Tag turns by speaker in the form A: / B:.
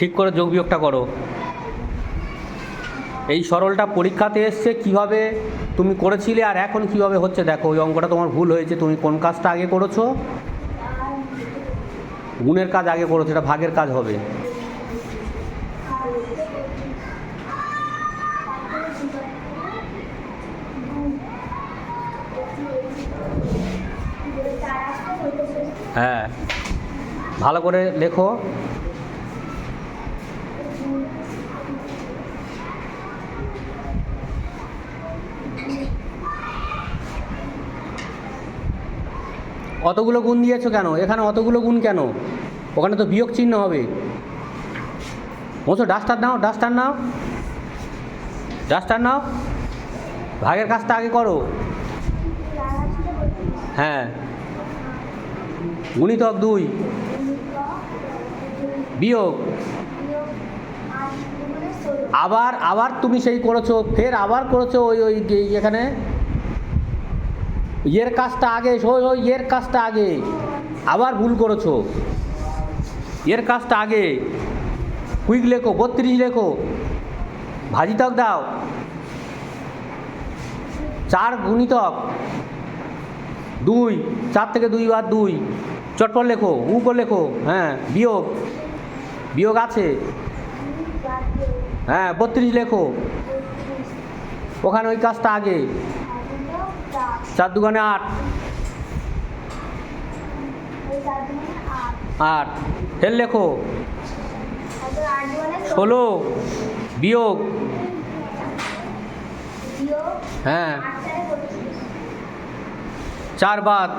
A: ঠিক করে যোগ বিয়োগটা করো। এই সরলটা পরীক্ষাতে এসছে, কীভাবে তুমি করেছিলে আর এখন কীভাবে হচ্ছে দেখো, ওই অঙ্কটা তোমার ভুল হয়েছে, তুমি কোন কাজটা আগে করেছ? গুণের কাজ আগে করেছ, এটা ভাগের কাজ হবে। হ্যাঁ ভালো করে লেখো। অতগুলো গুণ দিয়েছ কেন? এখানে অতগুলো গুণ কেন? ওখানে তো বিয়োগ চিহ্ন হবে। বলছো, ডাস্টার নাও ডাস্টার নাও ডাস্টার নাও, ভাগের কাজটা আগে করো। হ্যাঁ। গুণিতক দুই। বিয়োগ। আবার আবার তুমি সেই করেছ, ফের আবার করেছ ওই ওই, এখানে? ইয়ের কাজটা আগে ওই ওই ইয়ের কাজটা আগে। আবার ভুল করেছ। এর কাজটা আগে। কুইক লেখো, বত্রিশ লেখো। ভাজিতক দাও। চার গুণিতক দুই, চার থেকে দুই বার দুই। চটপট লেখো উ করে লেখো হ্যাঁ বিয়োগ। বিয়োগ আছে। হ্যাঁ বত্রিশ লেখো। ওখানে ওই কাজটা আগে। চার দুগানে আট। আট। ফের লেখো। ষোলো। বিয়োগ। হ্যাঁ। চার বাদ।